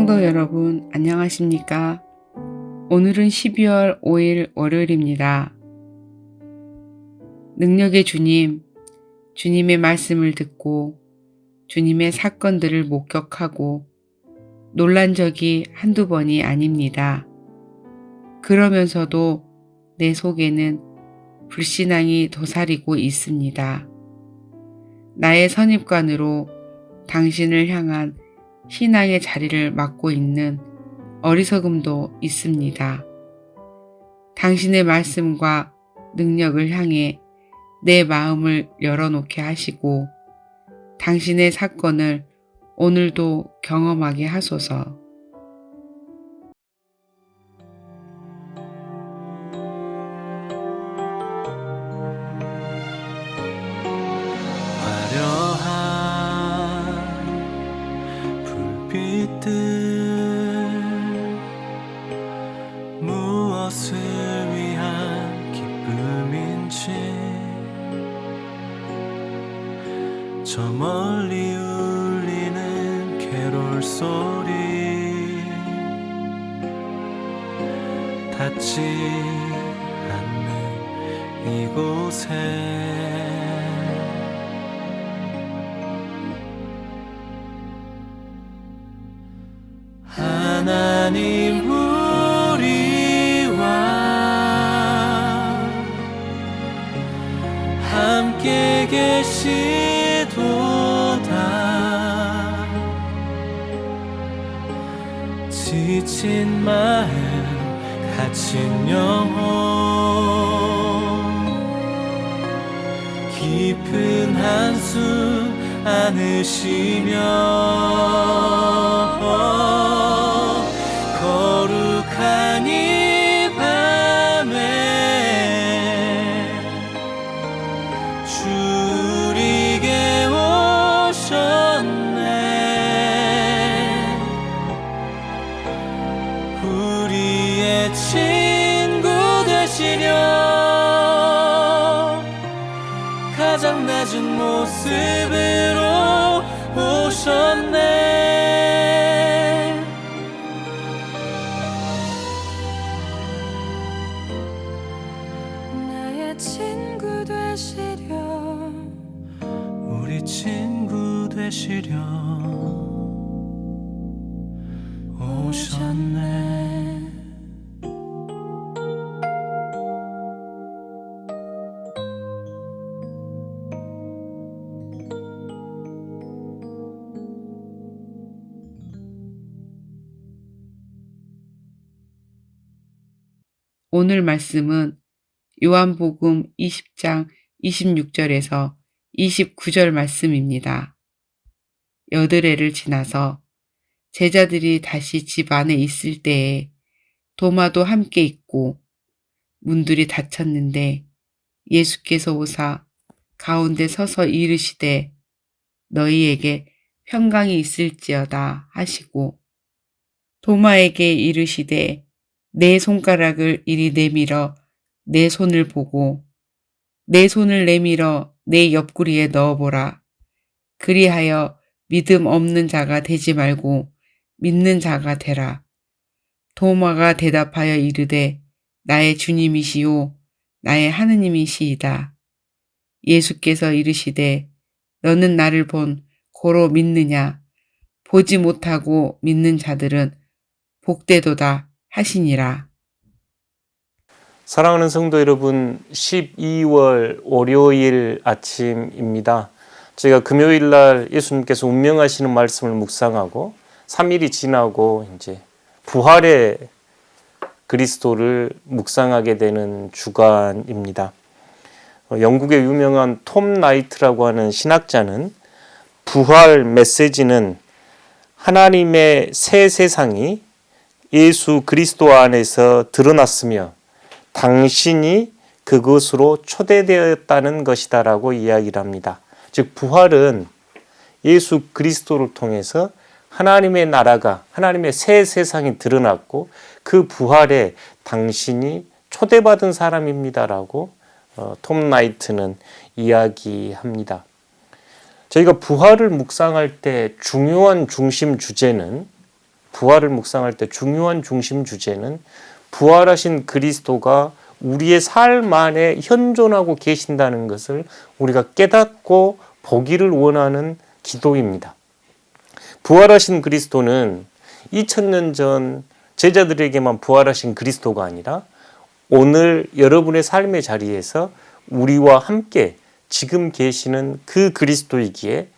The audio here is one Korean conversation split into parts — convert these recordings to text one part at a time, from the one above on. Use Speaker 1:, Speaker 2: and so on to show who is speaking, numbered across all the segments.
Speaker 1: 성도 여러분, 안녕하십니까? 오늘은 12월 5일 월요일입니다. 능력의 주님, 주님의 말씀을 듣고 주님의 사건들을 목격하고 놀란 적이 한두 번이 아닙니다. 그러면서도 내 속에는 불신앙이 도사리고 있습니다. 나의 선입관으로 당신을 향한 신앙의 자리를 맡고 있는 어리석음도 있습니다. 당신의 말씀과 능력을 향해 내 마음을 열어놓게 하시고 당신의 사건을 오늘도 경험하게 하소서.
Speaker 2: 무엇을 위한 기쁨인지 저 멀리 울리는 캐롤 소리 닿지 않는 이곳에 하나님 우리와 함께 계시도다. 지친 마음 갇힌 영혼. 깊은 한숨 안으시며
Speaker 3: 친구 되시려
Speaker 2: 우리 친구 되시려 오셨네.
Speaker 1: 오늘 말씀은 요한복음 20장 26절에서 29절 말씀입니다. 여드레를 지나서 제자들이 다시 집 안에 있을 때에 도마도 함께 있고 문들이 닫혔는데 예수께서 오사 가운데 서서 이르시되 너희에게 평강이 있을지어다 하시고 도마에게 이르시되 내 손가락을 이리 내밀어 내 손을 보고 내 손을 내밀어 내 옆구리에 넣어보라. 그리하여 믿음 없는 자가 되지 말고 믿는 자가 되라. 도마가 대답하여 이르되 나의 주님이시요 나의 하느님이시이다. 예수께서 이르시되 너는 나를 본 고로 믿느냐 보지 못하고 믿는 자들은 복되도다 하시니라.
Speaker 4: 사랑하는 성도 여러분, 12월 월요일 아침입니다. 저희가 금요일 날 예수님께서 운명하시는 말씀을 묵상하고 3일이 지나고 이제 부활의 그리스도를 묵상하게 되는 주간입니다. 어, 영국의 유명한 톰 나이트라고 하는 신학자는 부활 메시지는 하나님의 새 세상이 예수 그리스도 안에서 드러났으며 당신이 그것으로 초대되었다는 것이다라고 이야기를 합니다. 즉 부활은 예수 그리스도를 통해서 하나님의 나라가 하나님의 새 세상이 드러났고 그 부활에 당신이 초대받은 사람입니다라고 어, 톰 나이트는 이야기합니다. 저희가 부활을 묵상할 때 중요한 중심 주제는 부활을 묵상할 때 중요한 중심 주제는 부활하신 그리스도가 우리의 삶 안에 현존하고 계신다는 것을 우리가 깨닫고 보기를 원하는 기도입니다. 부활하신 그리스도는 2000년 전 제자들에게만 부활하신 그리스도가 아니라 오늘 여러분의 삶의 자리에서 우리와 함께 지금 계시는 그 그리스도이기에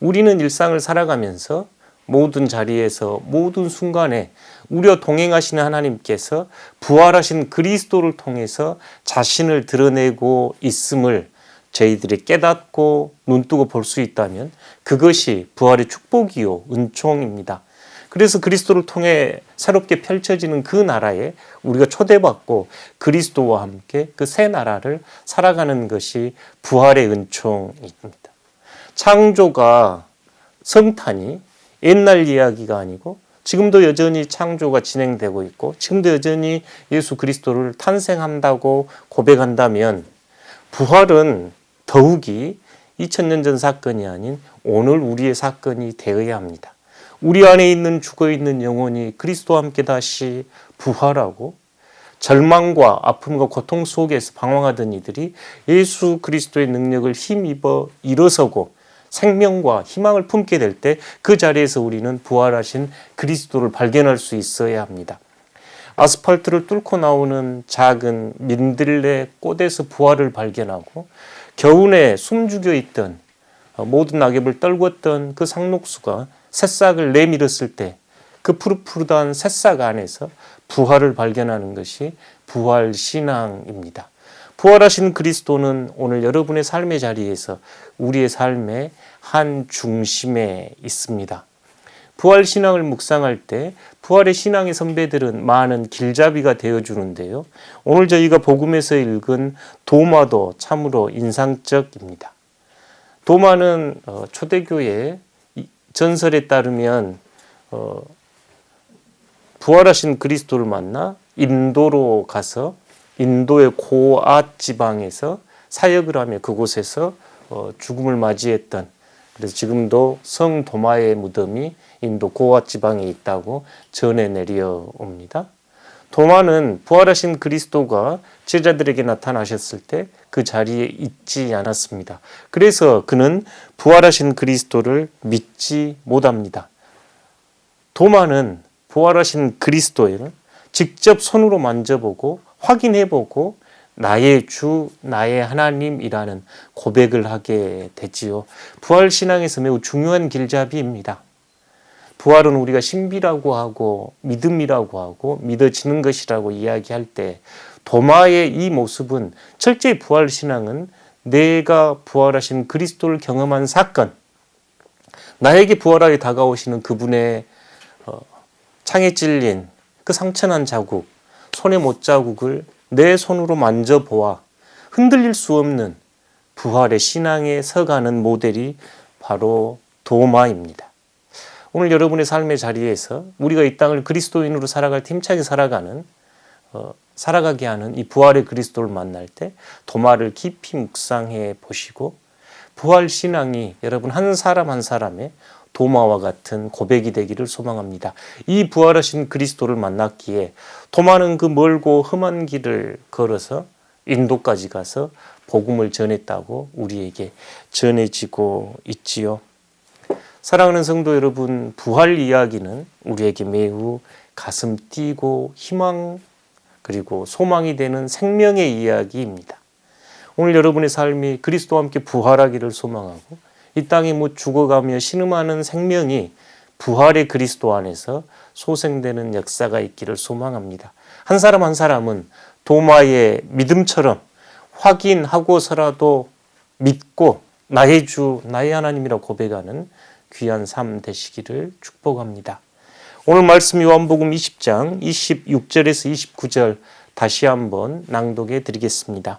Speaker 4: 우리는 일상을 살아가면서 모든 자리에서 모든 순간에 우리와 동행하시는 하나님께서 부활하신 그리스도를 통해서 자신을 드러내고 있음을 저희들이 깨닫고 눈뜨고 볼 수 있다면 그것이 부활의 축복이요 은총입니다. 그래서 그리스도를 통해 새롭게 펼쳐지는 그 나라에 우리가 초대받고 그리스도와 함께 그 새 나라를 살아가는 것이 부활의 은총입니다. 창조가 성탄이 옛날 이야기가 아니고 지금도 여전히 창조가 진행되고 있고 지금도 여전히 예수 그리스도를 탄생한다고 고백한다면 부활은 더욱이 2000년 전 사건이 아닌 오늘 우리의 사건이 되어야 합니다. 우리 안에 있는 죽어 있는 영혼이 그리스도와 함께 다시 부활하고 절망과 아픔과 고통 속에서 방황하던 이들이 예수 그리스도의 능력을 힘입어 일어서고 생명과 희망을 품게 될 때 그 자리에서 우리는 부활하신 그리스도를 발견할 수 있어야 합니다. 아스팔트를 뚫고 나오는 작은 민들레 꽃에서 부활을 발견하고 겨우내 숨죽여 있던 모든 낙엽을 떨궜던 그 상록수가 새싹을 내밀었을 때 그 푸릇푸릇한 새싹 안에서 부활을 발견하는 것이 부활 신앙입니다. 부활하신 그리스도는 오늘 여러분의 삶의 자리에서 우리의 삶의 한 중심에 있습니다. 부활 신앙을 묵상할 때 부활의 신앙의 선배들은 많은 길잡이가 되어 주는데요. 오늘 저희가 복음에서 읽은 도마도 참으로 인상적입니다. 도마는 어, 초대교회 전설에 따르면 어, 부활하신 그리스도를 만나 인도로 가서 인도의 고앗 지방에서 사역을 하며 그곳에서 어, 죽음을 맞이했던 그래서 지금도 성 도마의 무덤이 인도 고앗 지방에 있다고 전해 내려옵니다. 도마는 부활하신 그리스도가 제자들에게 나타나셨을 때 그 자리에 있지 않았습니다. 그래서 그는 부활하신 그리스도를 믿지 못합니다. 도마는 부활하신 그리스도를 직접 손으로 만져보고 확인해보고 나의 주, 나의 하나님이라는 고백을 하게 되지요. 부활 신앙에서 매우 중요한 길잡이입니다. 부활은 우리가 신비라고 하고 믿음이라고 하고 믿어지는 것이라고 이야기할 때 도마의 이 모습은 철저히 부활 신앙은 내가 부활하신 그리스도를 경험한 사건, 나에게 부활하게 다가오시는 그분의 어, 창에 찔린 그 상처난 자국, 손의 못자국을 내 손으로 만져보아 흔들릴 수 없는 부활의 신앙에 서가는 모델이 바로 도마입니다. 오늘 여러분의 삶의 자리에서 우리가 이 땅을 그리스도인으로 살아갈 팀차게 살아가는 어, 살아가게 하는 이 부활의 그리스도를 만날 때 도마를 깊이 묵상해 보시고 부활 신앙이 여러분 한 사람 한 사람의 도마와 같은 고백이 되기를 소망합니다. 이 부활하신 그리스도를 만났기에 도마는 그 멀고 험한 길을 걸어서 인도까지 가서 복음을 전했다고 우리에게 전해지고 있지요. 사랑하는 성도 여러분, 부활 이야기는 우리에게 매우 가슴 뛰고 희망 그리고 소망이 되는 생명의 이야기입니다. 오늘 여러분의 삶이 그리스도와 함께 부활하기를 소망하고 이 땅에 뭐 죽어가며 신음하는 생명이 부활의 그리스도 안에서 소생되는 역사가 있기를 소망합니다. 한 사람 한 사람은 도마의 믿음처럼 확인하고서라도 믿고 나의 주, 나의 하나님이라 고백하는 귀한 삶 되시기를 축복합니다. 오늘 말씀 요한복음 20장 26절에서 29절 다시 한번 낭독해 드리겠습니다.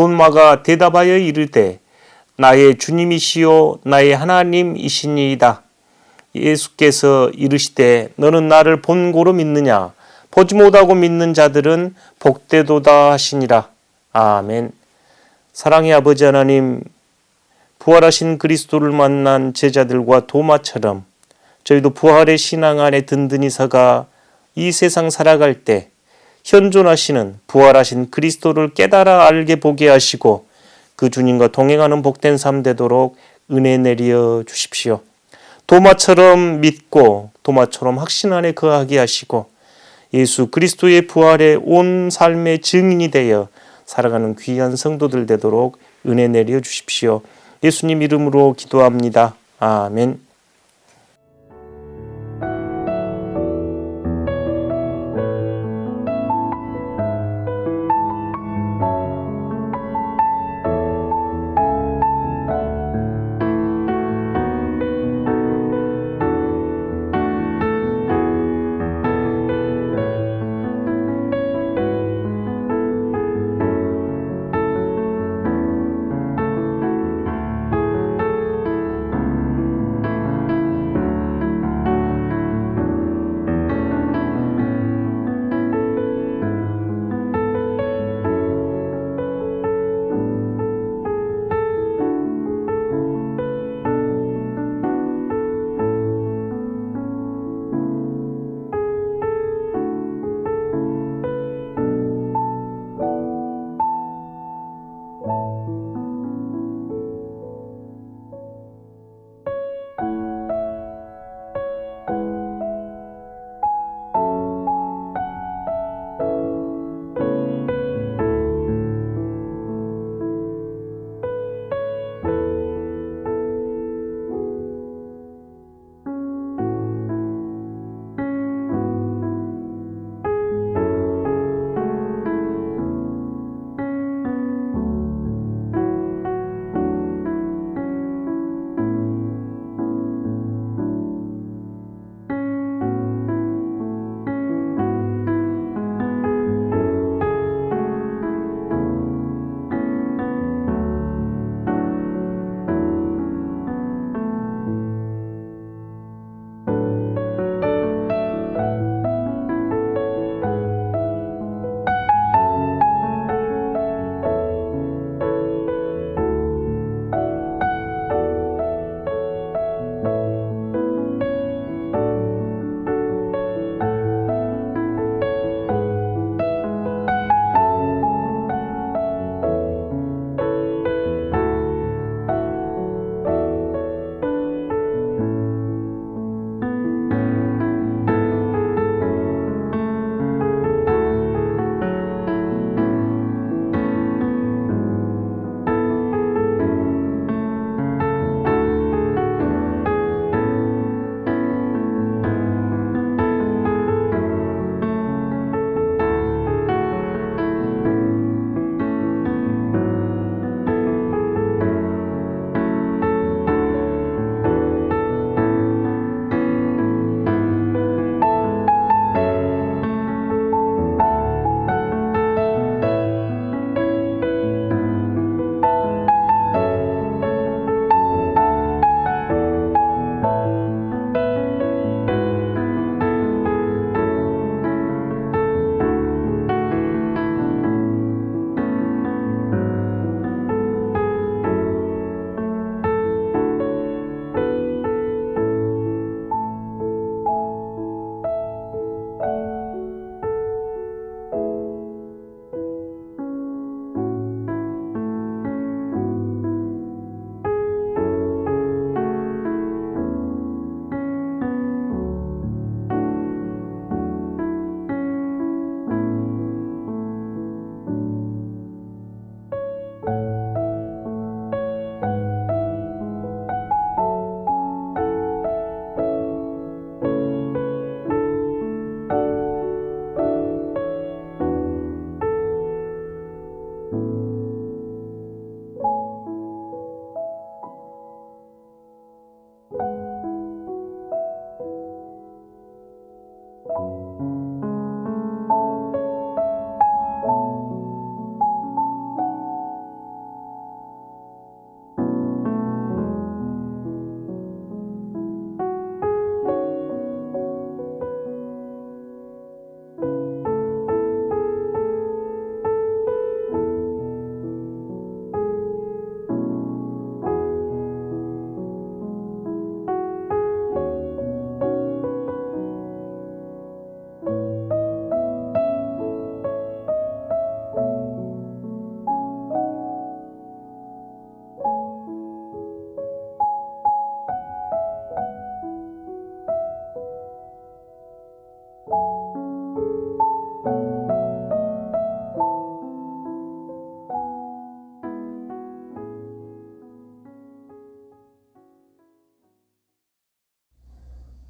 Speaker 4: 돈마가 대답하여 이르되 나의 주님이시요 나의 하나님이시니이다. 예수께서 이르시되 너는 나를 본 고로 믿느냐 보지 못하고 믿는 자들은 복되도다 하시니라. 아멘. 사랑의 아버지 하나님 부활하신 그리스도를 만난 제자들과 도마처럼 저희도 부활의 신앙 안에 든든히 서가 이 세상 살아갈 때 현존하시는 부활하신 그리스도를 깨달아 알게 보게 하시고 그 주님과 동행하는 복된 삶 되도록 은혜 내려 주십시오. 도마처럼 믿고 도마처럼 확신 안에 거하게 하시고 예수 그리스도의 부활에 온 삶의 증인이 되어 살아가는 귀한 성도들 되도록 은혜 내려 주십시오. 예수님 이름으로 기도합니다. 아멘.